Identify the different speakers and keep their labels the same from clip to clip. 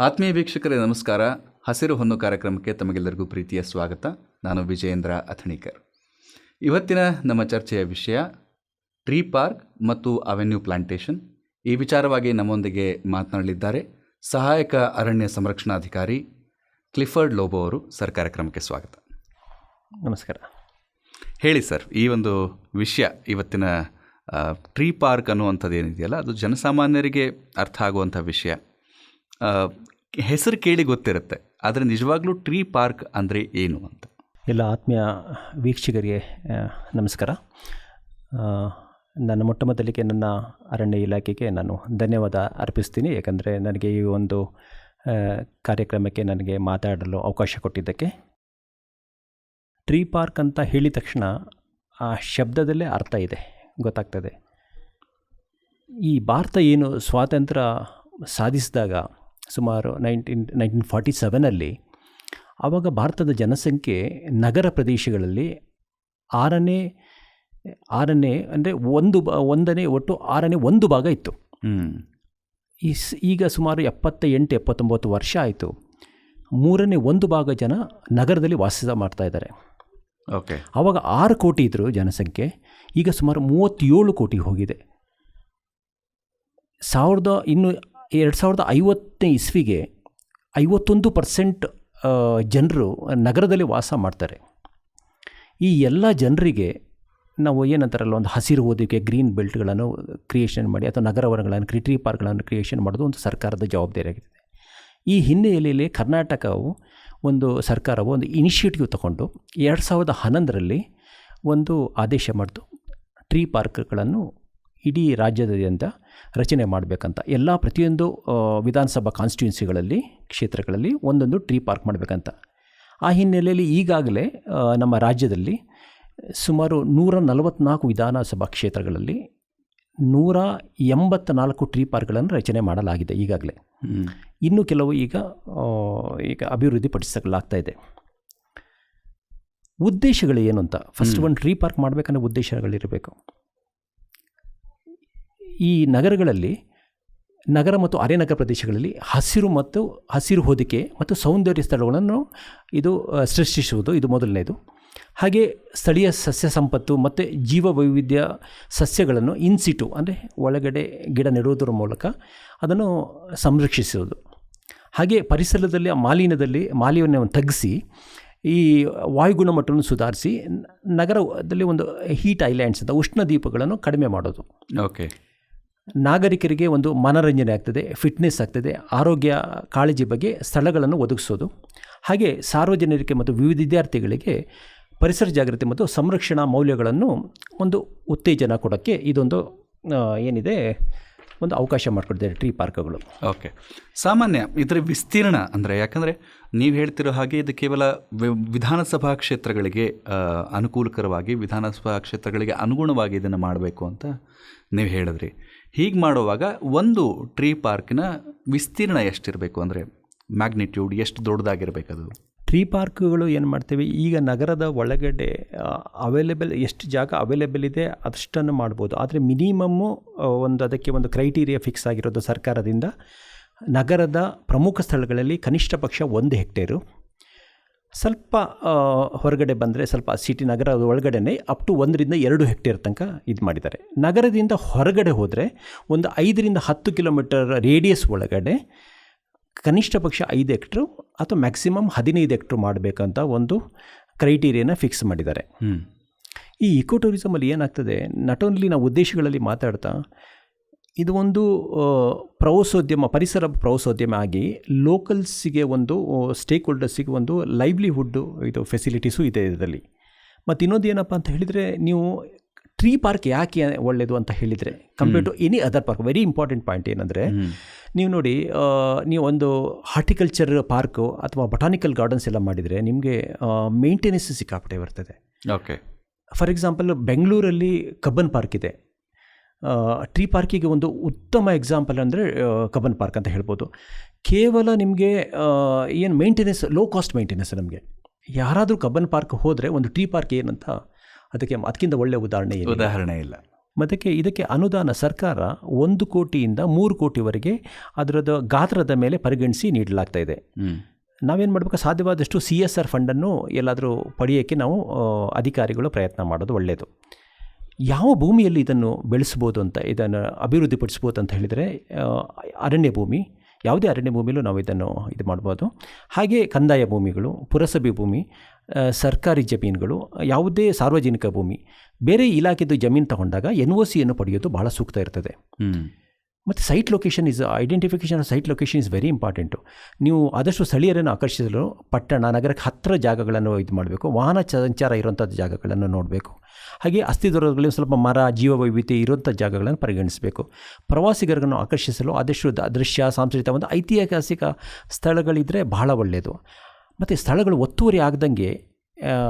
Speaker 1: ಆತ್ಮೀಯ ವೀಕ್ಷಕರೇ ನಮಸ್ಕಾರ. ಹಸಿರು ಹೊನ್ನು ಕಾರ್ಯಕ್ರಮಕ್ಕೆ ತಮಗೆಲ್ಲರಿಗೂ ಪ್ರೀತಿಯ ಸ್ವಾಗತ. ನಾನು ವಿಜಯೇಂದ್ರ ಅಥಣಿಕರ್. ಇವತ್ತಿನ ನಮ್ಮ ಚರ್ಚೆಯ ವಿಷಯ ಟ್ರೀ ಪಾರ್ಕ್ ಮತ್ತು ಅವೆನ್ಯೂ ಪ್ಲಾಂಟೇಷನ್. ಈ ವಿಚಾರವಾಗಿ ನಮ್ಮೊಂದಿಗೆ ಮಾತನಾಡಲಿದ್ದಾರೆ ಸಹಾಯಕ ಅರಣ್ಯ ಸಂರಕ್ಷಣಾಧಿಕಾರಿ ಕ್ಲಿಫರ್ಡ್ ಲೋಬೋ ಅವರು. ಸರ್ ಕಾರ್ಯಕ್ರಮಕ್ಕೆ ಸ್ವಾಗತ.
Speaker 2: ನಮಸ್ಕಾರ.
Speaker 1: ಹೇಳಿ ಸರ್ ಈ ಒಂದು ವಿಷಯ ಇವತ್ತಿನ ಟ್ರೀ ಪಾರ್ಕ್ ಅನ್ನುವಂಥದ್ದು ಏನಿದೆಯಲ್ಲ ಅದು ಜನಸಾಮಾನ್ಯರಿಗೆ ಅರ್ಥ ಆಗುವಂಥ ವಿಷಯ. ಹೆಸರು ಕೇಳಿ ಗೊತ್ತಿರುತ್ತೆ, ಆದರೆ ನಿಜವಾಗ್ಲೂ ಟ್ರೀ ಪಾರ್ಕ್ ಅಂದರೆ ಏನು ಅಂತ.
Speaker 2: ಎಲ್ಲ ಆತ್ಮೀಯ ವೀಕ್ಷಕರಿಗೆ ನಮಸ್ಕಾರ. ನನ್ನ ಮೊಟ್ಟ ಮೊದಲಿಗೆ ನನ್ನ ಅರಣ್ಯ ಇಲಾಖೆಗೆ ನಾನು ಧನ್ಯವಾದ ಅರ್ಪಿಸ್ತೀನಿ, ಯಾಕಂದರೆ ನನಗೆ ಈ ಒಂದು ಕಾರ್ಯಕ್ರಮಕ್ಕೆ ನನಗೆ ಮಾತಾಡಲು ಅವಕಾಶ ಕೊಟ್ಟಿದ್ದಕ್ಕೆ. ಟ್ರೀ ಪಾರ್ಕ್ ಅಂತ ಹೇಳಿದ ತಕ್ಷಣ ಆ ಶಬ್ದದಲ್ಲೇ ಅರ್ಥ ಇದೆ, ಗೊತ್ತಾಗ್ತದೆ. ಈ ಭಾರತ ಏನು ಸ್ವಾತಂತ್ರ್ಯ ಸಾಧಿಸಿದಾಗ ಸುಮಾರು ನೈನ್ಟೀನ್ ನೈನ್ಟೀನ್ ಫಾರ್ಟಿ ಸೆವೆನಲ್ಲಿ ಆವಾಗ ಭಾರತದ ಜನಸಂಖ್ಯೆ ನಗರ ಪ್ರದೇಶಗಳಲ್ಲಿ ಆರನೇ ಆರನೇ ಅಂದರೆ ಒಂದು ಬ ಒಂದನೇ ಒಟ್ಟು ಆರನೇ ಒಂದು ಭಾಗ ಇತ್ತು. ಈಗ ಸುಮಾರು ಎಪ್ಪತ್ತ ಎಂಟು ಎಪ್ಪತ್ತೊಂಬತ್ತು ವರ್ಷ ಆಯಿತು. ಮೂರನೇ ಒಂದು ಭಾಗ ಜನ ನಗರದಲ್ಲಿ ವಾಸ ಮಾಡ್ತಾ ಇದ್ದಾರೆ.
Speaker 1: ಓಕೆ.
Speaker 2: ಆವಾಗ ಆರು ಕೋಟಿ ಇದ್ದರು ಜನಸಂಖ್ಯೆ ಈಗ ಸುಮಾರು ಮೂವತ್ತೇಳು ಕೋಟಿ ಹೋಗಿದೆ. ಸಾವಿರದ ಇನ್ನು ಎರಡು ಸಾವಿರದ ಐವತ್ತನೇ ಇಸ್ವಿಗೆ ಐವತ್ತೊಂದು ಪರ್ಸೆಂಟ್ ಜನರು ನಗರದಲ್ಲಿ ವಾಸ ಮಾಡ್ತಾರೆ. ಈ ಎಲ್ಲ ಜನರಿಗೆ ನಾವು ಏನಂತಾರಲ್ಲ, ಒಂದು ಹಸಿರು ಓದಿಕೆ ಗ್ರೀನ್ ಬೆಲ್ಟ್ಗಳನ್ನು ಕ್ರಿಯೇಷನ್ ಮಾಡಿ ಅಥವಾ ನಗರ ಕ್ರಿಟ್ರಿ ಟ್ರೀ ಪಾರ್ಕ್ಗಳನ್ನು ಕ್ರಿಯೇಷನ್ ಮಾಡೋದು ಒಂದು ಸರ್ಕಾರದ ಜವಾಬ್ದಾರಿಯಾಗಿದೆ ಈ ಹಿನ್ನೆಲೆಯಲ್ಲಿ ಕರ್ನಾಟಕವು ಒಂದು ಸರ್ಕಾರವು ಒಂದು ಇನಿಷಿಯೇಟಿವ್ ತಗೊಂಡು ಎರಡು ಸಾವಿರದ ಹನ್ನೊಂದರಲ್ಲಿ ಒಂದು ಆದೇಶ ಮಾಡಿತು. ಟ್ರೀ ಪಾರ್ಕ್ಗಳನ್ನು ಇಡೀ ರಾಜ್ಯದಾದ್ಯಂತ ರಚನೆ ಮಾಡಬೇಕಂತ. ಎಲ್ಲ ಪ್ರತಿಯೊಂದು ವಿಧಾನಸಭಾ ಕಾನ್ಸ್ಟಿಟ್ಯೂನ್ಸಿಗಳಲ್ಲಿ ಕ್ಷೇತ್ರಗಳಲ್ಲಿ ಒಂದೊಂದು ಟ್ರೀ ಪಾರ್ಕ್ ಮಾಡಬೇಕಂತ. ಆ ಹಿನ್ನೆಲೆಯಲ್ಲಿ ಈಗಾಗಲೇ ನಮ್ಮ ರಾಜ್ಯದಲ್ಲಿ ಸುಮಾರು ನೂರ ನಲವತ್ತ್ನಾಲ್ಕು ವಿಧಾನಸಭಾ ಕ್ಷೇತ್ರಗಳಲ್ಲಿ ನೂರ ಎಂಬತ್ತ ನಾಲ್ಕು ಟ್ರೀ ಪಾರ್ಕ್ಗಳನ್ನು ರಚನೆ ಮಾಡಲಾಗಿದೆ ಈಗಾಗಲೇ. ಇನ್ನು ಕೆಲವು ಈಗ ಈಗ ಅಭಿವೃದ್ಧಿ ಪಡಿಸಲಾಗ್ತಾ ಇದೆ. ಉದ್ದೇಶಗಳು ಏನು ಅಂತ ಫಸ್ಟ್ ಒಂದು ಟ್ರೀ ಪಾರ್ಕ್ ಮಾಡಬೇಕನ್ನೋ ಉದ್ದೇಶಗಳಿರಬೇಕು. ಈ ನಗರಗಳಲ್ಲಿ, ನಗರ ಮತ್ತು ಅರೆನಗರ ಪ್ರದೇಶಗಳಲ್ಲಿ ಹಸಿರು ಮತ್ತು ಹಸಿರು ಹೊದಿಕೆ ಮತ್ತು ಸೌಂದರ್ಯ ಸ್ಥಳಗಳನ್ನು ಇದು ಸೃಷ್ಟಿಸುವುದು ಇದು ಮೊದಲನೇದು. ಹಾಗೆ ಸ್ಥಳೀಯ ಸಸ್ಯ ಸಂಪತ್ತು ಮತ್ತು ಜೀವ ವೈವಿಧ್ಯ ಸಸ್ಯಗಳನ್ನು ಇನ್ಸಿಟು ಅಂದರೆ ಒಳಗಡೆ ಗಿಡ ನೆಡುವುದರ ಮೂಲಕ ಅದನ್ನು ಸಂರಕ್ಷಿಸುವುದು. ಹಾಗೆ ಪರಿಸರದಲ್ಲಿ ಆ ಮಾಲಿನ್ಯದಲ್ಲಿ, ಮಾಲಿನ್ಯವನ್ನು ತಗ್ಗಿಸಿ ಈ ವಾಯುಗುಣಮಟ್ಟವನ್ನು ಸುಧಾರಿಸಿ ನಗರದಲ್ಲಿ ಒಂದು ಹೀಟ್ ಐಲ್ಯಾಂಡ್ಸ್ ಅಂತ ಉಷ್ಣ ದೀಪಗಳನ್ನು ಕಡಿಮೆ ಮಾಡೋದು.
Speaker 1: ಓಕೆ
Speaker 2: ನಾಗರಿಕರಿಗೆ ಒಂದು ಮನರಂಜನೆ ಆಗ್ತದೆ ಫಿಟ್ನೆಸ್ ಆಗ್ತದೆ, ಆರೋಗ್ಯ ಕಾಳಜಿ ಬಗ್ಗೆ ಸ್ಥಳಗಳನ್ನು ಒದಗಿಸೋದು. ಹಾಗೆ ಸಾರ್ವಜನಿಕರಿಗೆ ಮತ್ತು ವಿವಿಧ ವಿದ್ಯಾರ್ಥಿಗಳಿಗೆ ಪರಿಸರ ಜಾಗೃತಿ ಮತ್ತು ಸಂರಕ್ಷಣಾ ಮೌಲ್ಯಗಳನ್ನು ಒಂದು ಉತ್ತೇಜನ ಕೊಡೋಕ್ಕೆ ಇದೊಂದು ಏನಿದೆ, ಒಂದು ಅವಕಾಶ ಮಾಡಿಕೊಡ್ತಾರೆ ಟ್ರೀ ಪಾರ್ಕ್ಗಳು
Speaker 1: ಓಕೆ. ಸಾಮಾನ್ಯ ಇದರ ವಿಸ್ತೀರ್ಣ ಅಂದರೆ ಯಾಕಂದರೆ ನೀವು ಹೇಳ್ತಿರೋ ಹಾಗೆ ಇದು ಕೇವಲ ವಿಧಾನಸಭಾ ಕ್ಷೇತ್ರಗಳಿಗೆ ಅನುಕೂಲಕರವಾಗಿ ವಿಧಾನಸಭಾ ಕ್ಷೇತ್ರಗಳಿಗೆ ಅನುಗುಣವಾಗಿ ಇದನ್ನು ಮಾಡಬೇಕು ಅಂತ ನೀವು ಹೇಳಿದ್ರಿ. ಹೀಗೆ ಮಾಡುವಾಗ ಒಂದು ಟ್ರೀ ಪಾರ್ಕಿನ ವಿಸ್ತೀರ್ಣ ಎಷ್ಟಿರಬೇಕು ಅಂದರೆ ಮ್ಯಾಗ್ನಿಟ್ಯೂಡ್ ಎಷ್ಟು ದೊಡ್ಡದಾಗಿರ್ಬೇಕು ಅದು
Speaker 2: ಟ್ರೀ ಪಾರ್ಕ್ಗಳು ಏನು ಮಾಡ್ತೀವಿ? ಈಗ ನಗರದ ಒಳಗಡೆ ಅವೈಲೇಬಲ್ ಎಷ್ಟು ಜಾಗ ಅವೈಲೇಬಲ್ ಇದೆ ಅಷ್ಟನ್ನು ಮಾಡ್ಬೋದು. ಆದರೆ ಮಿನಿಮಮ್ಮು ಒಂದು ಅದಕ್ಕೆ ಒಂದು ಕ್ರೈಟೀರಿಯಾ ಫಿಕ್ಸ್ ಆಗಿರೋದು ಸರ್ಕಾರದಿಂದ. ನಗರದ ಪ್ರಮುಖ ಸ್ಥಳಗಳಲ್ಲಿ ಕನಿಷ್ಠ ಪಕ್ಷ ಒಂದು ಹೆಕ್ಟೇರು. ಸ್ವಲ್ಪ ಹೊರಗಡೆ ಬಂದರೆ ಸ್ವಲ್ಪ ಸಿಟಿ ನಗರದ ಒಳಗಡೆನೆ ಅಪ್ ಟು ಒಂದರಿಂದ ಎರಡು ಹೆಕ್ಟೇರ್ ತನಕ ಇದು ಮಾಡಿದ್ದಾರೆ. ನಗರದಿಂದ ಹೊರಗಡೆ ಹೋದರೆ ಒಂದು ಐದರಿಂದ ಹತ್ತು ಕಿಲೋಮೀಟರ್ ರೇಡಿಯಸ್ ಒಳಗಡೆ ಕನಿಷ್ಠ ಪಕ್ಷ ಐದು ಹೆಕ್ಟ್ರು ಅಥವಾ ಮ್ಯಾಕ್ಸಿಮಮ್ ಹದಿನೈದು ಹೆಕ್ಟ್ರು ಮಾಡಬೇಕಂತ ಒಂದು ಕ್ರೈಟೀರಿಯಾನ ಫಿಕ್ಸ್ ಮಾಡಿದ್ದಾರೆ. ಈ ಇಕೋ ಟೂರಿಸಮಲ್ಲಿ ಏನಾಗ್ತದೆ? ನಾಟ್ ಓನ್ಲಿ ನಾವು ಉದ್ದೇಶಗಳಲ್ಲಿ ಮಾತಾಡ್ತಾ ಇದು ಒಂದು ಪ್ರವಾಸೋದ್ಯಮ ಪರಿಸರ ಪ್ರವಾಸೋದ್ಯಮ ಆಗಿ ಲೋಕಲ್ಸಿಗೆ ಒಂದು ಸ್ಟೇಕ್ ಹೋಲ್ಡರ್ಸಿಗೆ ಒಂದು ಲೈವ್ಲಿಹುಡ್ಡು ಇದು ಫೆಸಿಲಿಟೀಸು ಇದೆ ಇದರಲ್ಲಿ. ಮತ್ತು ಇನ್ನೊಂದು ಏನಪ್ಪ ಅಂತ ಹೇಳಿದರೆ ನೀವು ಟ್ರೀ ಪಾರ್ಕ್ ಯಾಕೆ ಒಳ್ಳೆಯದು ಅಂತ ಹೇಳಿದರೆ compare to any other park very important point ಏನಂದರೆ ನೀವು ನೋಡಿ ನೀವು ಒಂದು ಹಾರ್ಟಿಕಲ್ಚರ್ ಪಾರ್ಕು ಅಥವಾ ಬಟಾನಿಕಲ್ ಗಾರ್ಡನ್ಸ್ ಎಲ್ಲ ಮಾಡಿದರೆ ನಿಮಗೆ ಮೇಂಟೆನೆನ್ಸ್ ಸಿಕ್ಕಾಪಟ್ಟೆ ಬರ್ತದೆ.
Speaker 1: ಓಕೆ
Speaker 2: ಫಾರ್ ಎಕ್ಸಾಂಪಲ್ ಬೆಂಗಳೂರಲ್ಲಿ ಕಬ್ಬನ್ ಪಾರ್ಕ್ ಇದೆ. ಟ್ರೀ ಪಾರ್ಕಿಗೆ ಒಂದು ಉತ್ತಮ ಎಕ್ಸಾಂಪಲ್ ಅಂದರೆ ಕಬ್ಬನ್ ಪಾರ್ಕ್ ಅಂತ ಹೇಳ್ಬೋದು. ಕೇವಲ ನಿಮಗೆ ಏನು ಮೇಂಟೆನೆನ್ಸ್ ಲೋ ಕಾಸ್ಟ್ ಮೇಂಟೆನೆನ್ಸ್ ನಮಗೆ. ಯಾರಾದರೂ ಕಬ್ಬನ್ ಪಾರ್ಕ್ ಹೋದರೆ ಒಂದು ಟ್ರೀ ಪಾರ್ಕ್ ಏನಂತ ಅದಕ್ಕೆ ಅದಕ್ಕಿಂತ ಒಳ್ಳೆಯ ಉದಾಹರಣೆ ಏನು
Speaker 1: ಉದಾಹರಣೆ ಇಲ್ಲ.
Speaker 2: ಅದಕ್ಕೆ ಇದಕ್ಕೆ ಅನುದಾನ ಸರ್ಕಾರ ಒಂದು ಕೋಟಿಯಿಂದ ಮೂರು ಕೋಟಿವರೆಗೆ ಅದರದ ಗಾತ್ರದ ಮೇಲೆ ಪರಿಗಣಿಸಿ ನೀಡಲಾಗ್ತಾ ಇದೆ. ನಾವೇನು ಮಾಡಬೇಕು? ಸಾಧ್ಯವಾದಷ್ಟು ಸಿ ಎಸ್ ಆರ್ ಫಂಡನ್ನು ಎಲ್ಲಾದರೂ ಪಡೆಯೋಕ್ಕೆ ನಾವು ಅಧಿಕಾರಿಗಳು ಪ್ರಯತ್ನ ಮಾಡೋದು ಒಳ್ಳೆಯದು ಯಾವ ಭೂಮಿಯಲ್ಲಿ ಇದನ್ನು ಬೆಳೆಸ್ಬೋದು ಅಂತ, ಇದನ್ನು ಅಭಿವೃದ್ಧಿಪಡಿಸ್ಬೋದು ಅಂತ ಹೇಳಿದರೆ ಅರಣ್ಯ ಭೂಮಿ, ಯಾವುದೇ ಅರಣ್ಯ ಭೂಮಿಯಲ್ಲೂ ನಾವು ಇದನ್ನು ಇದು ಮಾಡ್ಬೋದು. ಹಾಗೆ ಕಂದಾಯ ಭೂಮಿಗಳು, ಪುರಸಭೆ ಭೂಮಿ ಸರ್ಕಾರಿ ಜಮೀನುಗಳು, ಯಾವುದೇ ಸಾರ್ವಜನಿಕ ಭೂಮಿ, ಬೇರೆ ಇಲಾಖೆದು ಜಮೀನು ತಗೊಂಡಾಗ ಎನ್ ಒ ಸಿಯನ್ನು ಪಡೆಯೋದು ಬಹಳ ಸೂಕ್ತ ಇರ್ತದೆ. ಮತ್ತು site location is identification of site location is very important ನೀವು ಆದಷ್ಟು ಸ್ಥಳೀಯರನ್ನು ಆಕರ್ಷಿಸಲು ಪಟ್ಟಣ, ನಗರಕ್ಕೆ ಹತ್ತಿರ ಜಾಗಗಳನ್ನು ಇದು ಮಾಡಬೇಕು. ವಾಹನ ಸಂಚಾರ ಇರುವಂಥ ಜಾಗಗಳನ್ನು ನೋಡಬೇಕು. ಹಾಗೆ ಅಸ್ತಿತ್ವದಲ್ಲಿ ಸ್ವಲ್ಪ ಮರ ಜೀವ ವೈವಿಧ್ಯ ಇರುವಂಥ ಜಾಗಗಳನ್ನು ಪರಿಗಣಿಸಬೇಕು. ಪ್ರವಾಸಿಗರನ್ನು ಆಕರ್ಷಿಸಲು ಆದಷ್ಟು ದೃಶ್ಯ, ಸಾಂಸ್ಕೃತಿಕ ಒಂದು ಐತಿಹಾಸಿಕ ಸ್ಥಳಗಳಿದ್ದರೆ ಬಹಳ ಒಳ್ಳೆಯದು. ಮತ್ತು ಸ್ಥಳಗಳು ಒತ್ತುವರಿ ಆಗದಂಗೆ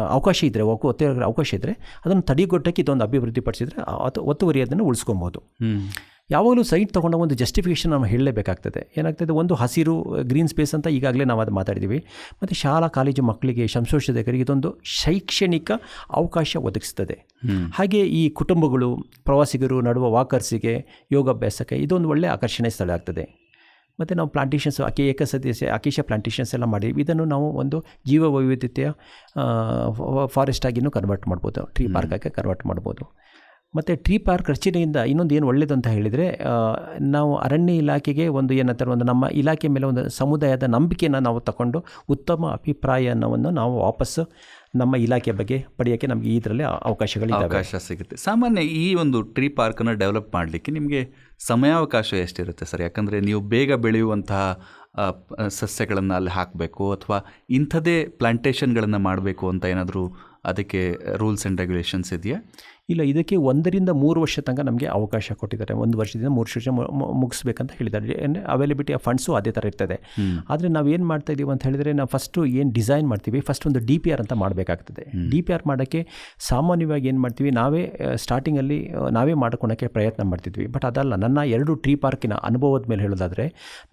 Speaker 2: ಅವಕಾಶ ಇದ್ದರೆ ಒತ್ತುವರಿ ಅವಕಾಶ ಇದ್ದರೆ ಅದನ್ನು ತಡೆಗೊಟ್ಟಕ್ಕೆ ಇದೊಂದು ಅಭಿವೃದ್ಧಿಪಡಿಸಿದರೆ ಅಥವಾ ಒತ್ತುವರಿ ಅದನ್ನು ಉಳಿಸ್ಕೊಬೋದು. ಯಾವಾಗಲೂ ಸೈಟ್ ತೊಗೊಂಡ ಒಂದು ಜಸ್ಟಿಫಿಕೇಷನ್ ನಾವು ಹೇಳಲೇಬೇಕಾಗ್ತದೆ. ಏನಾಗ್ತದೆ ಒಂದು ಹಸಿರು ಗ್ರೀನ್ ಸ್ಪೇಸ್ ಅಂತ ಈಗಾಗಲೇ ನಾವು ಅದು ಮಾತಾಡಿದ್ದೀವಿ ಮತ್ತು ಶಾಲಾ ಕಾಲೇಜು ಮಕ್ಕಳಿಗೆ ಸಂಶೋಧಕರಿಗೆ ಇದೊಂದು ಶೈಕ್ಷಣಿಕ ಅವಕಾಶ ಒದಗಿಸ್ತದೆ. ಹಾಗೆ ಈ ಕುಟುಂಬಗಳು ಪ್ರವಾಸಿಗರು ನಡುವ ವಾಕರ್ಸಿಗೆ ಯೋಗಾಭ್ಯಾಸಕ್ಕೆ ಇದೊಂದು ಒಳ್ಳೆಯ ಆಕರ್ಷಣೆ ಸ್ಥಳ ಆಗ್ತದೆ. ಮತ್ತು ನಾವು ಪ್ಲಾಂಟೇಷನ್ಸ್ ಅಕೆ ಏಕಸದಸ್ಯ ಅಕೇಶ ಪ್ಲಾಂಟೇಷನ್ಸ್ ಎಲ್ಲ ಮಾಡಿದ್ವಿ. ಇದನ್ನು ನಾವು ಒಂದು ಜೀವ ವೈವಿಧ್ಯತೆಯ ಫಾರೆಸ್ಟ್ ಆಗಿನೂ ಕನ್ವರ್ಟ್ ಮಾಡ್ಬೋದು. ಟ್ರೀ ಪಾರ್ಕಾಗಿ ಕನ್ವರ್ಟ್ ಮಾಡ್ಬೋದು. ಮತ್ತು ಟ್ರೀ ಪಾರ್ಕ್ ರಚನೆಯಿಂದ ಇನ್ನೊಂದು ಏನು ಒಳ್ಳೆಯದು ಅಂತ ಹೇಳಿದರೆ ನಾವು ಅರಣ್ಯ ಇಲಾಖೆಗೆ ಒಂದು ಏನಂತಾರೆ ಒಂದು ನಮ್ಮ ಇಲಾಖೆ ಮೇಲೆ ಒಂದು ಸಮುದಾಯದ ನಂಬಿಕೆಯನ್ನು ನಾವು ತಗೊಂಡು ಉತ್ತಮ ಅಭಿಪ್ರಾಯ ಅಭಿಪ್ರಾಯವನ್ನು ನಾವು ವಾಪಸ್ಸು ನಮ್ಮ ಇಲಾಖೆ ಬಗ್ಗೆ ಪಡೆಯೋಕ್ಕೆ ನಮಗೆ ಇದರಲ್ಲಿ ಅವಕಾಶಗಳು
Speaker 1: ಅವಕಾಶ ಸಿಗುತ್ತೆ. ಸಾಮಾನ್ಯ ಈ ಒಂದು ಟ್ರೀ ಪಾರ್ಕನ್ನು ಡೆವಲಪ್ ಮಾಡಲಿಕ್ಕೆ ನಿಮಗೆ ಸಮಯಾವಕಾಶ ಎಷ್ಟಿರುತ್ತೆ ಸರ್? ಯಾಕಂದರೆ ನೀವು ಬೇಗ ಬೆಳೆಯುವಂತಹ ಸಸ್ಯಗಳನ್ನು ಅಲ್ಲಿ ಹಾಕಬೇಕು ಅಥವಾ ಇಂಥದೇ ಪ್ಲಾಂಟೇಷನ್ಗಳನ್ನು ಮಾಡಬೇಕು ಅಂತ ಏನಾದರೂ ಅದಕ್ಕೆ ರೂಲ್ಸ್ ಆ್ಯಂಡ್ ರೆಗ್ಯುಲೇಷನ್ಸ್ ಇದೆಯಾ?
Speaker 2: ಇಲ್ಲ ಇದಕ್ಕೆ ಒಂದರಿಂದ ಮೂರು ವರ್ಷ ತನಕ ನಮಗೆ ಅವಕಾಶ ಕೊಟ್ಟಿದ್ದಾರೆ. ಒಂದು ವರ್ಷದಿಂದ ಮೂರು ವರ್ಷ ಮುಗಿಸ್ಬೇಕಂತ ಹೇಳಿದ್ದಾರೆ. ಅಂದರೆ ಅವೈಲಬಿಲಿಟಿ ಆಫ್ ಫಂಡ್ಸು ಅದೇ ಥರ ಇರ್ತದೆ. ಆದರೆ ನಾವು ಏನು ಮಾಡ್ತಾ ಇದ್ದೀವಿ ಅಂತ ಹೇಳಿದರೆ ನಾವು ಫಸ್ಟು ಏನು ಡಿಸೈನ್ ಮಾಡ್ತೀವಿ ಫಸ್ಟ್ ಒಂದು ಡಿ ಪಿ ಆರ್ ಅಂತ ಮಾಡಬೇಕಾಗ್ತದೆ. ಡಿ ಪಿ ಆರ್ ಮಾಡೋಕ್ಕೆ ಸಾಮಾನ್ಯವಾಗಿ ಏನು ಮಾಡ್ತೀವಿ ನಾವೇ ಸ್ಟಾರ್ಟಿಂಗಲ್ಲಿ ನಾವೇ ಮಾಡ್ಕೊಳಕ್ಕೆ ಪ್ರಯತ್ನ ಮಾಡ್ತಿದ್ವಿ. ಬಟ್ ಅದಲ್ಲ ನನ್ನ ಎರಡು ಟ್ರೀ ಪಾರ್ಕಿನ ಅನುಭವದ ಮೇಲೆ ಹೇಳೋದಾದರೆ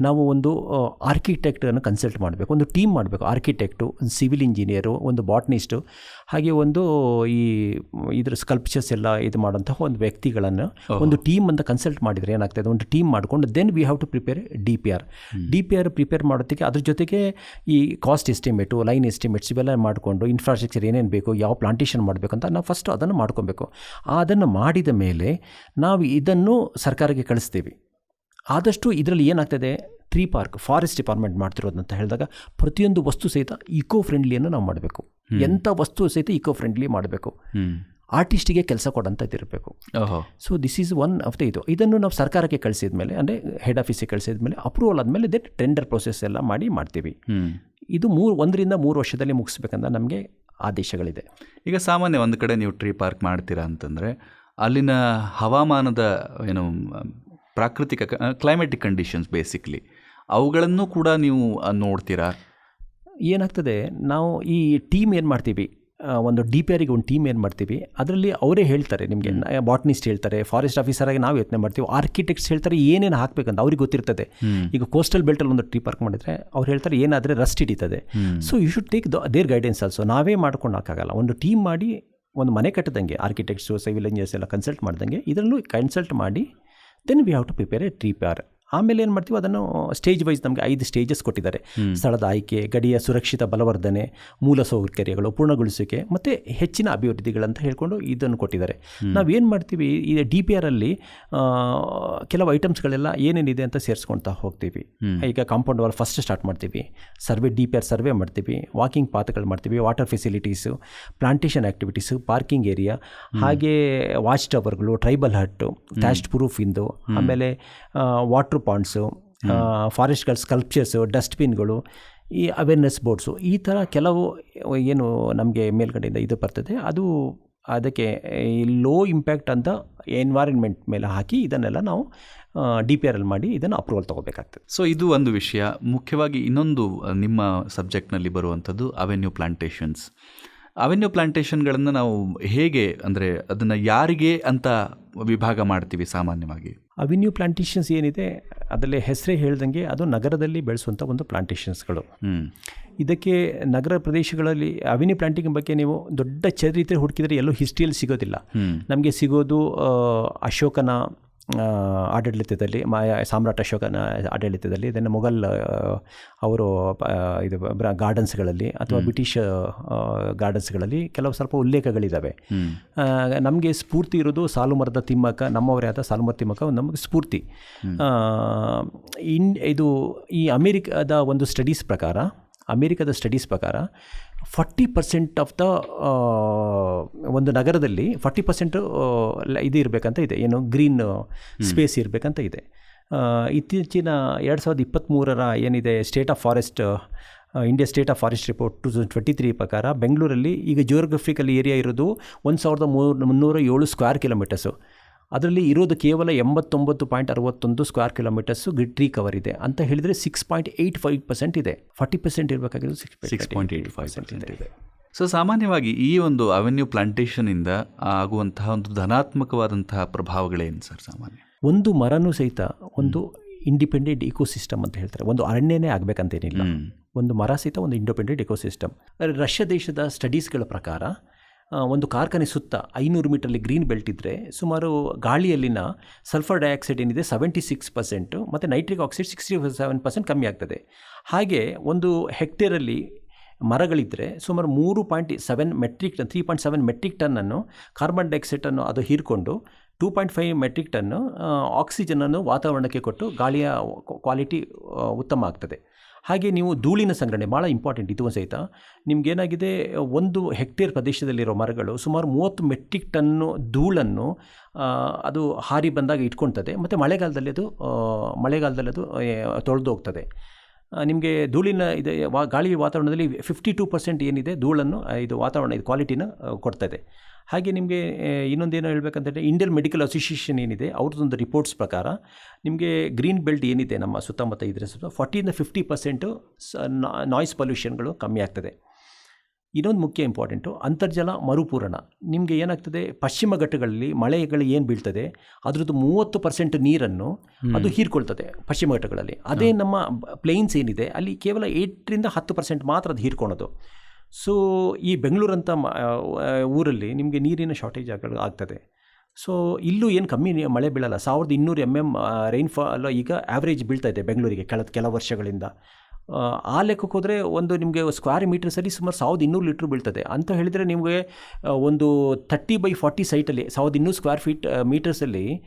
Speaker 2: ನಾವು ಒಂದು ಆರ್ಕಿಟೆಕ್ಟನ್ನು ಕನ್ಸಲ್ಟ್ ಮಾಡಬೇಕು. ಒಂದು ಟೀಮ್ ಮಾಡಬೇಕು. ಆರ್ಕಿಟೆಕ್ಟು ಒಂದು ಸಿವಿಲ್ ಇಂಜಿನಿಯರು ಒಂದು ಬಾಟ್ನಿಸ್ಟು ಹಾಗೆ ಒಂದು ಈ ಇದ್ರ ಸ್ಕಲ್ಪ್ಚರ್ಸ್ ಎಲ್ಲ ಇದು ಮಾಡೋಂತಹ ಒಂದು ವ್ಯಕ್ತಿಗಳನ್ನು ಒಂದು ಟೀಮ್ ಅಂತ ಕನ್ಸಲ್ಟ್ ಮಾಡಿದರೆ ಏನಾಗ್ತದೆ ಒಂದು ಟೀಮ್ ಮಾಡಿಕೊಂಡು then we have to prepare D P R D P R prepare ಮಾಡೋದಕ್ಕೆ ಅದ್ರ ಜೊತೆಗೆ ಈ ಕಾಸ್ಟ್ ಎಸ್ಟಿಮೇಟು ಲೈನ್ ಎಸ್ಟಿಮೇಟ್ಸ್ ಇವೆಲ್ಲ ಮಾಡಿಕೊಂಡು ಇನ್ಫ್ರಾಸ್ಟ್ರಕ್ಚರ್ ಏನೇನು ಬೇಕು ಯಾವ ಪ್ಲಾಂಟೇಷನ್ ಮಾಡಬೇಕಂತ ನಾವು ಫಸ್ಟ್ ಅದನ್ನು ಮಾಡ್ಕೊಬೇಕು. ಅದನ್ನು ಮಾಡಿದ ಮೇಲೆ ನಾವು ಇದನ್ನು ಸರ್ಕಾರಕ್ಕೆ ಕಳಿಸ್ತೀವಿ. ಆದಷ್ಟು ಇದರಲ್ಲಿ ಏನಾಗ್ತದೆ ಟ್ರೀ ಪಾರ್ಕ್ ಫಾರೆಸ್ಟ್ ಡಿಪಾರ್ಟ್ಮೆಂಟ್ ಮಾಡ್ತಿರೋದು ಅಂತ ಹೇಳಿದಾಗ ಪ್ರತಿಯೊಂದು ವಸ್ತು ಸಹಿತ ಇಕೋ ಫ್ರೆಂಡ್ಲಿಯನ್ನು ನಾವು ಮಾಡಬೇಕು. ಎಂಥ ವಸ್ತು ಸಹಿತ ಇಕೋ ಫ್ರೆಂಡ್ಲಿ ಮಾಡಬೇಕು. ಆರ್ಟಿಸ್ಟಿಗೆ ಕೆಲಸ ಕೊಡೋಂಥದ್ದು ಇರಬೇಕು
Speaker 1: ಓಹೋ.
Speaker 2: So this is one of the ಇದು. ಇದನ್ನು ನಾವು ಸರ್ಕಾರಕ್ಕೆ ಕಳಿಸಿದ ಮೇಲೆ ಅಂದರೆ ಹೆಡ್ ಆಫೀಸಿಗೆ ಕಳಿಸಿದ ಮೇಲೆ ಅಪ್ರೂವಲ್ ಆದಮೇಲೆ ದೆನ್ ಟೆಂಡರ್ ಪ್ರೊಸೆಸ್ ಎಲ್ಲ ಮಾಡಿ ಮಾಡ್ತೀವಿ. ಇದು ಮೂರು ಒಂದರಿಂದ ಮೂರು ವರ್ಷದಲ್ಲಿ ಮುಗಿಸ್ಬೇಕಂತ ನಮಗೆ ಆದೇಶಗಳಿದೆ.
Speaker 1: ಈಗ ಸಾಮಾನ್ಯ ಒಂದು ಕಡೆ ನೀವು ಟ್ರೀ ಪಾರ್ಕ್ ಮಾಡ್ತೀರಾ ಅಂತಂದರೆ ಅಲ್ಲಿನ ಹವಾಮಾನದ ಏನು ಪ್ರಾಕೃತಿಕ ಕ್ಲೈಮೆಟಿಕ್ ಕಂಡೀಷನ್ಸ್ ಬೇಸಿಕ್ಲಿ ಅವುಗಳನ್ನು ಕೂಡ ನೀವು ನೋಡ್ತೀರಾ?
Speaker 2: ಏನಾಗ್ತದೆ ನಾವು ಈ ಟೀಮ್ ಏನು ಮಾಡ್ತೀವಿ ಒಂದು ಡಿ ಪಿ ಆರಿಗೆ ಒಂದು ಟೀಮ್ ಏನು ಮಾಡ್ತೀವಿ ಅದರಲ್ಲಿ ಅವರೇ ಹೇಳ್ತಾರೆ ನಿಮಗೆ. ಬಾಟ್ನಿಸ್ಟ್ ಹೇಳ್ತಾರೆ ಫಾರೆಸ್ಟ್ ಆಫೀಸರಾಗಿ ನಾವು ಯೋಚನೆ ಮಾಡ್ತೀವಿ ಆರ್ಕಿಟೆಕ್ಟ್ಸ್ ಹೇಳ್ತಾರೆ ಏನೇನು ಹಾಕಬೇಕಂತ ಅವ್ರಿಗೆ ಗೊತ್ತಿರ್ತದೆ. ಈಗ ಕೋಸ್ಟಲ್ ಬೆಲ್ಟಲ್ಲಿ ಒಂದು ಟ್ರೀ ಪಾರ್ಕ್ ಮಾಡಿದರೆ ಅವ್ರು ಹೇಳ್ತಾರೆ ಏನಾದರೆ rust ಹಿಡಿತದೆ. So you should take their guidance also ನಾವೇ ಮಾಡ್ಕೊಂಡು ಹಾಕಾಗಲ್ಲ. ಒಂದು ಟೀಮ್ ಮಾಡಿ ಒಂದು ಮನೆ ಕಟ್ಟದಂಗೆ ಆರ್ಕಿಟೆಕ್ಟ್ಸು ಸಿವಿಲ್ ಇಂಜಿನಿಯರ್ಸ್ ಎಲ್ಲ ಕನ್ಸಲ್ಟ್ ಮಾಡ್ದಂಗೆ ಇದರಲ್ಲೂ ಕನ್ಸಲ್ಟ್ ಮಾಡಿ then we have to prepare a tree park ಆಮೇಲೆ ಏನು ಮಾಡ್ತೀವಿ ಅದನ್ನು ಸ್ಟೇಜ್ ವೈಸ್ ನಮಗೆ ಐದು ಸ್ಟೇಜಸ್ ಕೊಟ್ಟಿದ್ದಾರೆ. ಸ್ಥಳದ ಆಯ್ಕೆ ಗಡಿಯ ಸುರಕ್ಷಿತ ಬಲವರ್ಧನೆ ಮೂಲ ಸೌಕರ್ಯಗಳು ಪೂರ್ಣಗೊಳಿಸುವಿಕೆ ಮತ್ತು ಹೆಚ್ಚಿನ ಅಭಿವೃದ್ಧಿಗಳಂತ ಹೇಳ್ಕೊಂಡು ಇದನ್ನು ಕೊಟ್ಟಿದ್ದಾರೆ. ನಾವೇನು ಮಾಡ್ತೀವಿ ಈ ಡಿ ಪಿ ಆರಲ್ಲಿ ಕೆಲವು ಐಟಮ್ಸ್ಗಳೆಲ್ಲ ಏನೇನಿದೆ ಅಂತ ಸೇರಿಸ್ಕೊಳ್ತಾ ಹೋಗ್ತೀವಿ. ಈಗ ಕಾಂಪೌಂಡ್ ವಾಲ್ ಫಸ್ಟ್ ಸ್ಟಾರ್ಟ್ ಮಾಡ್ತೀವಿ. Survey D P R survey ಮಾಡ್ತೀವಿ. ವಾಕಿಂಗ್ ಪಾತ್ಗಳು ಮಾಡ್ತೀವಿ water facilities plantation activities parking area ಹಾಗೆ ವಾಚ್ ಟವರ್ಗಳು ಟ್ರೈಬಲ್ ಹಟ್ಟು ಕ್ಯಾಸ್ಟ್ ಪ್ರೂಫ್ ಇಂದು ಆಮೇಲೆ ವಾಟರ್ ಪಾಂಡ್ಸು ಫಾರೆಸ್ಟ್ಗಳ ಸ್ಕಲ್ಪ್ಚರ್ಸು ಡಸ್ಟ್ಬಿನ್ಗಳು ಈ ಅವೇರ್ನೆಸ್ ಬೋರ್ಡ್ಸು ಈ ಥರ ಕೆಲವು ಏನು ನಮಗೆ ಮೇಲ್ಗಡೆಯಿಂದ ಇದು ಬರ್ತದೆ. ಅದು ಅದಕ್ಕೆ ಈ ಲೋ ಇಂಪ್ಯಾಕ್ಟ್ ಅಂತ ಎನ್ವೈರನ್ಮೆಂಟ್ ಮೇಲೆ ಹಾಕಿ ಇದನ್ನೆಲ್ಲ ನಾವು ಡಿ ಪಿ ಆರ್ ಎಲ್ ಮಾಡಿ ಇದನ್ನು ಅಪ್ರೂವಲ್ ತೊಗೋಬೇಕಾಗ್ತದೆ.
Speaker 1: ಸೊ ಇದು ಒಂದು ವಿಷಯ. ಮುಖ್ಯವಾಗಿ ಇನ್ನೊಂದು ನಿಮ್ಮ ಸಬ್ಜೆಕ್ಟ್ನಲ್ಲಿ ಬರುವಂಥದ್ದು ಅವೆನ್ಯೂ ಪ್ಲಾಂಟೇಷನ್ಸ್. ಅವೆನ್ಯೂ ಪ್ಲಾಂಟೇಶನ್ಗಳನ್ನು ನಾವು ಹೇಗೆ ಅಂದರೆ ಅದನ್ನು ಯಾರಿಗೆ ಅಂತ ವಿಭಾಗ ಮಾಡ್ತೀವಿ ಸಾಮಾನ್ಯವಾಗಿ?
Speaker 2: ಅವೆನ್ಯೂ ಪ್ಲಾಂಟೇಷನ್ಸ್ ಏನಿದೆ ಅದರಲ್ಲಿ ಹೆಸರೇ ಹೇಳ್ದಂಗೆ ಅದು ನಗರದಲ್ಲಿ ಬೆಳೆಸುವಂಥ ಒಂದು ಪ್ಲಾಂಟೇಷನ್ಸ್ಗಳು. ಇದಕ್ಕೆ ನಗರ ಪ್ರದೇಶಗಳಲ್ಲಿ ಅವೆನ್ಯೂ ಪ್ಲಾಂಟಿಂಗ್ ಬಗ್ಗೆ ನೀವು ದೊಡ್ಡ ಚರಿತ್ರೆ ಹುಡುಕಿದರೆ ಎಲ್ಲೂ ಹಿಸ್ಟ್ರಿಯಲ್ಲಿ ಸಿಗೋದಿಲ್ಲ. ನಮಗೆ ಸಿಗೋದು ಅಶೋಕನ ಆಡಳಿತದಲ್ಲಿ ಮಾಯಾ ಸಾಮ್ರಾಟ್ ಅಶೋಕನ ಆಡಳಿತದಲ್ಲಿ ಇದನ್ನು ಮೊಘಲ್ ಅವರು ಇದು ಗಾರ್ಡನ್ಸ್ಗಳಲ್ಲಿ ಅಥವಾ ಬ್ರಿಟಿಷ್ ಗಾರ್ಡನ್ಸ್ಗಳಲ್ಲಿ ಕೆಲವು ಸ್ವಲ್ಪ ಉಲ್ಲೇಖಗಳಿದ್ದಾವೆ ನಮಗೆ ಸ್ಫೂರ್ತಿ ಇರೋದು ಸಾಲುಮರದ ತಿಮ್ಮಕ್ಕ ನಮ್ಮವರೇ ಆದ ಸಾಲು ಮರದ ತಿಮ್ಮಕ್ಕ ಒಂದು ನಮಗೆ ಸ್ಫೂರ್ತಿ ಇನ್ ಇದು ಈ ಅಮೇರಿಕದ ಒಂದು ಸ್ಟಡೀಸ್ ಪ್ರಕಾರ ಅಮೇರಿಕದ ಸ್ಟಡೀಸ್ ಪ್ರಕಾರ ಫಾರ್ಟಿ ಪರ್ಸೆಂಟ್ ಆಫ್ ದ ಒಂದು ನಗರದಲ್ಲಿ ಫಾರ್ಟಿ ಪರ್ಸೆಂಟು ಇದು ಇರಬೇಕಂತ ಇದೆ. ಏನು ಗ್ರೀನ್ ಸ್ಪೇಸ್ ಇರಬೇಕಂತ ಇದೆ. ಇತ್ತೀಚಿನ ಎರಡು ಸಾವಿರದ ಇಪ್ಪತ್ತ್ಮೂರರ ಏನಿದೆ state of forest India state of forest report two thousand twenty three ಪ್ರಕಾರ ಬೆಂಗಳೂರಲ್ಲಿ ಈಗ ಜಿಯೋಗ್ರಫಿಕಲ್ ಏರಿಯಾ ಇರೋದು ಒಂದು ಸಾವಿರದ ಮೂರು ಮುನ್ನೂರ ಏಳು ಸ್ಕ್ವೇರ್ ಕಿಲೋಮೀಟರ್ಸು ಅದರಲ್ಲಿ ಇರೋದು ಕೇವಲ ಎಂಬತ್ತೊಂಬತ್ತು ಪಾಯಿಂಟ್ ಅರವತ್ತೊಂದು ಸ್ಕ್ವೇರ್ ಕಿಲೋಮೀಟರ್ಸು ಟ್ರೀ ಕವರ್ ಇದೆ ಅಂತ ಹೇಳಿದರೆ six point eight five percent ಇದೆ. Forty percent ಇರಬೇಕಾಗಿರೋದು six
Speaker 1: six point eight five percent ಇದೆ. ಸೊ ಸಾಮಾನ್ಯವಾಗಿ ಈ ಒಂದು ಅವೆನ್ಯೂ ಪ್ಲಾಂಟೇಷನಿಂದ ಆಗುವಂತಹ ಒಂದು ಧನಾತ್ಮಕವಾದಂತಹ ಪ್ರಭಾವಗಳೇನು ಸರ್ ಸಾಮಾನ್ಯ?
Speaker 2: ಒಂದು ಮರನೂ ಸಹಿತ ಒಂದು ಇಂಡಿಪೆಂಡೆಂಟ್ ಇಕೋಸಿಸ್ಟಮ್ ಅಂತ ಹೇಳ್ತಾರೆ. ಒಂದು ಅರಣ್ಯನೇ ಆಗಬೇಕಂತೇನಿಲ್ಲ. ಒಂದು ಮರ ಸಹಿತ ಒಂದು ಇಂಡಿಪೆಂಡೆಂಟ್ ಇಕೋಸಿಸ್ಟಮ್ ರಷ್ಯಾ ದೇಶದ ಸ್ಟಡೀಸ್ಗಳ ಪ್ರಕಾರ ಒಂದು ಕಾರ್ಖಾನೆ ಸುತ್ತ ಐನೂರು ಮೀಟರ್ಲಿ ಗ್ರೀನ್ ಬೆಲ್ಟ್ ಇದ್ದರೆ ಸುಮಾರು ಗಾಳಿಯಲ್ಲಿನ ಸಲ್ಫರ್ ಡೈಆಕ್ಸೈಡ್ ಏನಿದೆ ಸೆವೆಂಟಿ ಸಿಕ್ಸ್ ಪರ್ಸೆಂಟು ಮತ್ತು nitric oxide sixty seven percent ಕಮ್ಮಿ ಆಗ್ತದೆ. ಹಾಗೆ ಒಂದು ಹೆಕ್ಟೇರಲ್ಲಿ ಮರಗಳಿದ್ದರೆ ಸುಮಾರು ಮೂರು point seven metric ton, three point seven metric ಟನ್ನನ್ನು carbon ಡೈಆಕ್ಸೈಡನ್ನು ಅದು ಹೀರಿಕೊಂಡು two point five metric ton ಆಕ್ಸಿಜನನ್ನು ವಾತಾವರಣಕ್ಕೆ ಕೊಟ್ಟು ಗಾಳಿಯ ಕ್ವಾಲಿಟಿ ಉತ್ತಮ ಆಗ್ತದೆ. ಹಾಗೆ ನೀವು ಧೂಳಿನ ಸಂಗ್ರಹಣೆ ಭಾಳ ಇಂಪಾರ್ಟೆಂಟ್ ಇದು ಸಹಿತ. ನಿಮಗೇನಾಗಿದೆ, ಒಂದು ಹೆಕ್ಟೇರ್ ಪ್ರದೇಶದಲ್ಲಿರೋ ಮರಗಳು ಸುಮಾರು ಮೂವತ್ತು ಮೆಟ್ರಿಕ್ ಟನ್ನು ಧೂಳನ್ನು ಅದು ಹಾರಿ ಬಂದಾಗ ಇಟ್ಕೊಳ್ತದೆ, ಮತ್ತು ಮಳೆಗಾಲದಲ್ಲಿ ಅದು ಮಳೆಗಾಲದಲ್ಲಿ ಅದು ತೊಳೆದು ಹೋಗ್ತದೆ. ನಿಮಗೆ ಧೂಳಿನ ಇದೆ ಗಾಳಿ ವಾತಾವರಣದಲ್ಲಿ ಫಿಫ್ಟಿ ಟೂ ಪರ್ಸೆಂಟ್ ಏನಿದೆ, ಧೂಳನ್ನು ಇದು ವಾತಾವರಣ, ಇದು ಕ್ವಾಲಿಟಿನ ಕೊಡ್ತದೆ. ಹಾಗೆ ನಿಮಗೆ ಇನ್ನೊಂದೇನು ಹೇಳಬೇಕಂತಂದರೆ ಇಂಡಿಯನ್ ಮೆಡಿಕಲ್ ಅಸೋಸಿಯೇಷನ್ ಏನಿದೆ ಅವ್ರದ್ದೊಂದು ರಿಪೋರ್ಟ್ಸ್ ಪ್ರಕಾರ ನಿಮಗೆ ಗ್ರೀನ್ ಬೆಲ್ಟ್ ಏನಿದೆ ನಮ್ಮ ಸುತ್ತಮುತ್ತ ಇದ್ರೆ ಸುತ್ತ ಫಾರ್ಟಿಯಿಂದ ಫಿಫ್ಟಿ ಪರ್ಸೆಂಟು ನಾಯ್ಸ್ ಪೊಲ್ಯೂಷನ್ಗಳು ಕಮ್ಮಿ ಆಗ್ತದೆ. ಇನ್ನೊಂದು ಮುಖ್ಯ ಇಂಪಾರ್ಟೆಂಟು ಅಂತರ್ಜಲ ಮರುಪೂರಣ. ನಿಮಗೆ ಏನಾಗ್ತದೆ ಪಶ್ಚಿಮ ಘಟ್ಟಗಳಲ್ಲಿ ಮಳೆಗಳು ಏನು ಬೀಳ್ತದೆ ಅದರದ್ದು ಮೂವತ್ತು ಪರ್ಸೆಂಟ್ ನೀರನ್ನು ಅದು ಹೀರ್ಕೊಳ್ತದೆ ಪಶ್ಚಿಮ ಘಟ್ಟಗಳಲ್ಲಿ. ಅದೇ ನಮ್ಮ ಪ್ಲೇನ್ಸ್ ಏನಿದೆ ಅಲ್ಲಿ ಕೇವಲ ಏಟರಿಂದ ಹತ್ತು ಪರ್ಸೆಂಟ್ ಮಾತ್ರ ಅದು ಹೀರ್ಕೊಳೋದು. ಸೊ ಈ ಬೆಂಗಳೂರಂಥ ಊರಲ್ಲಿ ನಿಮಗೆ ನೀರಿನ ಶಾರ್ಟೇಜ್ ಆಗ ಆಗ್ತದೆ. ಸೊ ಇಲ್ಲೂ ಏನು ಕಮ್ಮಿ ಮಳೆ ಬೀಳಲ್ಲ. ಸಾವಿರದ ಇನ್ನೂರು ಎಂ ಎಂ ರೈನ್ಫಾಲ್ ಈಗ ಆ್ಯಾವ್ರೇಜ್ ಬೀಳ್ತಾ ಇದೆ ಬೆಂಗಳೂರಿಗೆ ಕಳೆದ ಕೆಲವು ವರ್ಷಗಳಿಂದ. ಆ, ಲೆಕ್ಕಕ್ಕೆ ಹೋದರೆ ಒಂದು ನಿಮಗೆ ಸ್ಕ್ವೇರ್ ಮೀಟರ್ ಸರಿ ಸುಮಾರು ಸಾವಿರದ ಇನ್ನೂರು ಲೀಟ್ರ್ ಬೀಳ್ತದೆ. ಅಂತ ಹೇಳಿದರೆ ನಿಮಗೆ ಒಂದು ತರ್ಟಿ ಬೈ ಫಾರ್ಟಿ ಸೈಟಲ್ಲಿ ಸಾವಿರದ ಇನ್ನೂರು ಸ್ಕ್ವೇರ್ ಫೀಟ್ ಮೀಟರ್ಸಲ್ಲಿ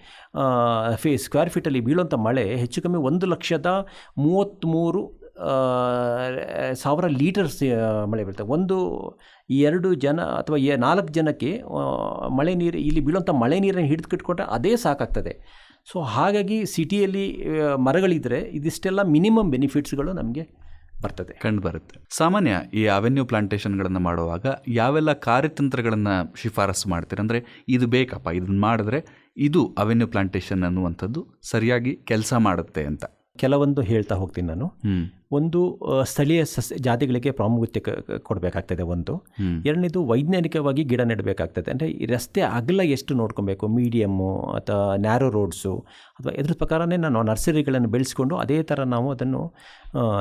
Speaker 2: ಫೀ ಸ್ಕ್ವೇರ್ ಫೀಟಲ್ಲಿ ಬೀಳುವಂಥ ಮಳೆ ಹೆಚ್ಚು ಕಮ್ಮಿ ಒಂದು ಲಕ್ಷದ ಮೂವತ್ತ್ಮೂರು ಸಾವಿರ ಲೀಟರ್ಸ್ ಮಳೆ ಬೀಳ್ತದೆ ಒಂದು ಎರಡು ಜನ ಅಥವಾ ನಾಲ್ಕು ಜನಕ್ಕೆ ಮಳೆ ನೀರು ಇಲ್ಲಿ ಬೀಳುವಂಥ ಮಳೆ ನೀರನ್ನು ಹಿಡಿದು ಹಿಡಿದುಕಿಟ್ಕೊಂಡ್ರೆ ಅದೇ ಸಾಕಾಗ್ತದೆ. ಸೊ ಹಾಗಾಗಿ ಸಿಟಿಯಲ್ಲಿ ಮರಗಳಿದ್ದರೆ ಇದಿಷ್ಟೆಲ್ಲ ಮಿನಿಮಮ್ ಬೆನಿಫಿಟ್ಸ್ಗಳು ನಮಗೆ ಬರ್ತದೆ.
Speaker 1: ಕಂಡು ಬರುತ್ತೆ. ಸಾಮಾನ್ಯ ಈ ಅವೆನ್ಯೂ ಪ್ಲಾಂಟೇಷನ್ಗಳನ್ನು ಮಾಡುವಾಗ ಯಾವೆಲ್ಲ ಕಾರ್ಯತಂತ್ರಗಳನ್ನು ಶಿಫಾರಸು ಮಾಡ್ತೀರ? ಅಂದರೆ ಇದು ಬೇಕಪ್ಪ ಇದನ್ನು ಮಾಡಿದ್ರೆ ಇದು ಅವೆನ್ಯೂ ಪ್ಲಾಂಟೇಷನ್ ಅನ್ನುವಂಥದ್ದು ಸರಿಯಾಗಿ ಕೆಲಸ ಮಾಡುತ್ತೆ ಅಂತ.
Speaker 2: ಕೆಲವೊಂದು ಹೇಳ್ತಾ ಹೋಗ್ತೀನಿ ನಾನು. ಒಂದು ಸ್ಥಳೀಯ ಸಸ್ಯ ಜಾತಿಗಳಿಗೆ ಪ್ರಾಮುಖ್ಯತೆ ಕೊಡಬೇಕಾಗ್ತದೆ ಒಂದು. ಎರಡನೇದು ವೈಜ್ಞಾನಿಕವಾಗಿ ಗಿಡ ನೆಡಬೇಕಾಗ್ತದೆ. ಅಂದರೆ ಈ ರಸ್ತೆ ಅಗಲ ಎಷ್ಟು ನೋಡ್ಕೊಬೇಕು? ಮೀಡಿಯಮ್ಮು ಅಥವಾ ನ್ಯಾರೋ ರೋಡ್ಸು ಅಥವಾ ಇದ್ರ ಪ್ರಕಾರನೇ ನಾವು ನರ್ಸರಿಗಳನ್ನು ಬೆಳೆಸ್ಕೊಂಡು ಅದೇ ಥರ ನಾವು ಅದನ್ನು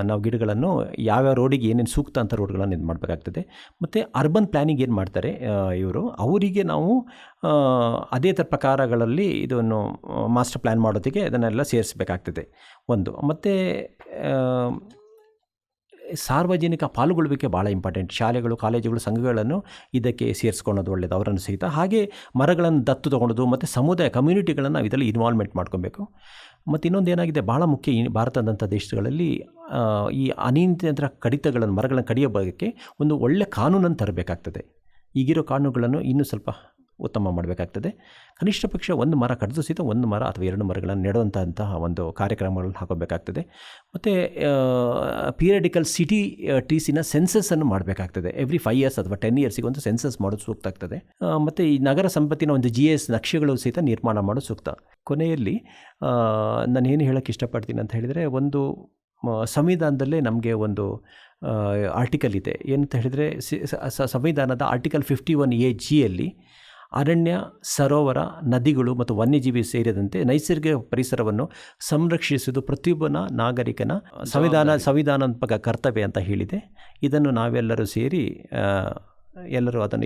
Speaker 2: ನಾವು ಗಿಡಗಳನ್ನು ಯಾವ್ಯಾವ ರೋಡಿಗೆ ಏನೇನು ಸೂಕ್ತ ಅಂತ ರೋಡ್ಗಳನ್ನು ಇದು ಮಾಡಬೇಕಾಗ್ತದೆ. ಮತ್ತು ಅರ್ಬನ್ ಪ್ಲ್ಯಾನಿಂಗ್ ಏನು ಮಾಡ್ತಾರೆ ಇವರು? ಅವರಿಗೆ ನಾವು ಅದೇ ಥರ ಪ್ರಕಾರಗಳಲ್ಲಿ ಇದನ್ನು ಮಾಸ್ಟರ್ ಪ್ಲ್ಯಾನ್ ಮಾಡೋದಕ್ಕೆ ಅದನ್ನೆಲ್ಲ ಸೇರಿಸಬೇಕಾಗ್ತದೆ. ಒಂದು. ಮತ್ತು ಸಾರ್ವಜನಿಕ ಪಾಲ್ಗೊಳ್ಳುವಿಕೆ ಭಾಳ ಇಂಪಾರ್ಟೆಂಟ್ ಶಾಲೆಗಳು, ಕಾಲೇಜುಗಳು, ಸಂಘಗಳನ್ನು ಇದಕ್ಕೆ ಸೇರಿಸ್ಕೊಳ್ಳೋದು ಒಳ್ಳೆಯದು ಅವರನ್ನು ಸಹಿತ. ಹಾಗೆ ಮರಗಳನ್ನು ದತ್ತು ತೊಗೊಳೋದು ಮತ್ತು ಸಮುದಾಯ ಕಮ್ಯುನಿಟಿಗಳನ್ನು ಇದರಲ್ಲಿ ಇನ್ವಾಲ್ವ್ಮೆಂಟ್ ಮಾಡ್ಕೊಬೇಕು. ಮತ್ತು ಇನ್ನೊಂದು ಏನಾಗಿದೆ ಭಾಳ ಮುಖ್ಯ ಭಾರತದಂಥ ದೇಶಗಳಲ್ಲಿ ಈ ಅನಿಯಂತ್ರಿತ ಕಡಿತಗಳನ್ನು, ಮರಗಳನ್ನು ಕಡಿಯೋ ಒಂದು ಒಳ್ಳೆ ಕಾನೂನನ್ನು ತರಬೇಕಾಗ್ತದೆ. ಈಗಿರೋ ಕಾನೂನುಗಳನ್ನು ಇನ್ನೂ ಸ್ವಲ್ಪ ಉತ್ತಮ ಮಾಡಬೇಕಾಗ್ತದೆ. ಕನಿಷ್ಠ ಪಕ್ಷ ಒಂದು ಮರ ಕಡಿದು ಸಹಿತ ಒಂದು ಮರ ಅಥವಾ ಎರಡು ಮರಗಳನ್ನು ನೆಡುವಂತಹ ಒಂದು ಕಾರ್ಯಕ್ರಮಗಳನ್ನು ಹಾಕೋಬೇಕಾಗ್ತದೆ. ಮತ್ತು ಪೀರಿಯಡಿಕಲ್ ಸಿಟಿ ಟಿ ಸಿನ ಸೆನ್ಸಸ್ಸನ್ನು ಮಾಡಬೇಕಾಗ್ತದೆ. ಎವ್ರಿ ಫೈವ್ ಇಯರ್ಸ್ ಅಥವಾ ಟೆನ್ ಇಯರ್ಸಿಗೆ ಒಂದು ಸೆನ್ಸಸ್ ಮಾಡೋದು ಸೂಕ್ತ ಆಗ್ತದೆ. ಮತ್ತು ಈ ನಗರ ಸಂಪತ್ತಿನ ಒಂದು ಜಿ ಎಸ್ ನಕ್ಷೆಗಳು ಸಹಿತ ನಿರ್ಮಾಣ ಮಾಡೋದು ಸೂಕ್ತ. ಕೊನೆಯಲ್ಲಿ ನಾನು ಏನು ಹೇಳೋಕ್ಕೆ ಇಷ್ಟಪಡ್ತೀನಿ ಅಂತ ಹೇಳಿದರೆ, ಒಂದು ಸಂವಿಧಾನದಲ್ಲೇ ನಮಗೆ ಒಂದು ಆರ್ಟಿಕಲ್ ಇದೆ. ಏನಂತ ಹೇಳಿದರೆ ಸಂವಿಧಾನದ ಆರ್ಟಿಕಲ್ ಫಿಫ್ಟಿ ಒನ್ ಎ ಜಿಯಲ್ಲಿ ಅರಣ್ಯ ಸರೋವರ ನದಿಗಳು ಮತ್ತು ವನ್ಯಜೀವಿ ಸೇರಿದಂತೆ ನೈಸರ್ಗಿಕ ಪರಿಸರವನ್ನು ಸಂರಕ್ಷಿಸುವುದು ಪ್ರತಿಯೊಬ್ಬನ ನಾಗರಿಕನ ಸಂವಿಧಾನ ಸಂವಿಧಾನಾತ್ಮಕ ಕರ್ತವ್ಯ ಅಂತ ಹೇಳಿದೆ. ಇದನ್ನು ನಾವೆಲ್ಲರೂ ಸೇರಿ ಎಲ್ಲರೂ ಅದನ್ನು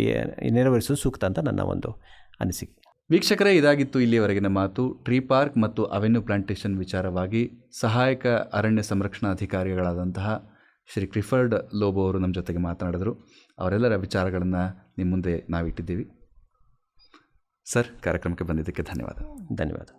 Speaker 2: ನೆರವೇರಿಸುವುದು ಸೂಕ್ತ ಅಂತ ನನ್ನ ಒಂದು ಅನಿಸಿಕೆ.
Speaker 1: ವೀಕ್ಷಕರೇ ಇದಾಗಿತ್ತು ಇಲ್ಲಿಯವರೆಗಿನ ಮಾತು. ಟ್ರೀ ಪಾರ್ಕ್ ಮತ್ತು ಅವೆನ್ಯೂ ಪ್ಲಾಂಟೇಷನ್ ವಿಚಾರವಾಗಿ ಸಹಾಯಕ ಅರಣ್ಯ ಸಂರಕ್ಷಣಾಧಿಕಾರಿಗಳಾದಂತಹ ಶ್ರೀ ಕ್ರಿಫರ್ಡ್ ಲೋಬೋ ಅವರು ನಮ್ಮ ಜೊತೆಗೆ ಮಾತನಾಡಿದರು. ಅವರೆಲ್ಲರ ವಿಚಾರಗಳನ್ನು ನಿಮ್ಮ ಮುಂದೆ ನಾವಿಟ್ಟಿದ್ದೀವಿ. ಸರ್ ಕಾರ್ಯಕ್ರಮಕ್ಕೆ ಬಂದಿದ್ದಕ್ಕೆ ಧನ್ಯವಾದ
Speaker 2: ಧನ್ಯವಾದ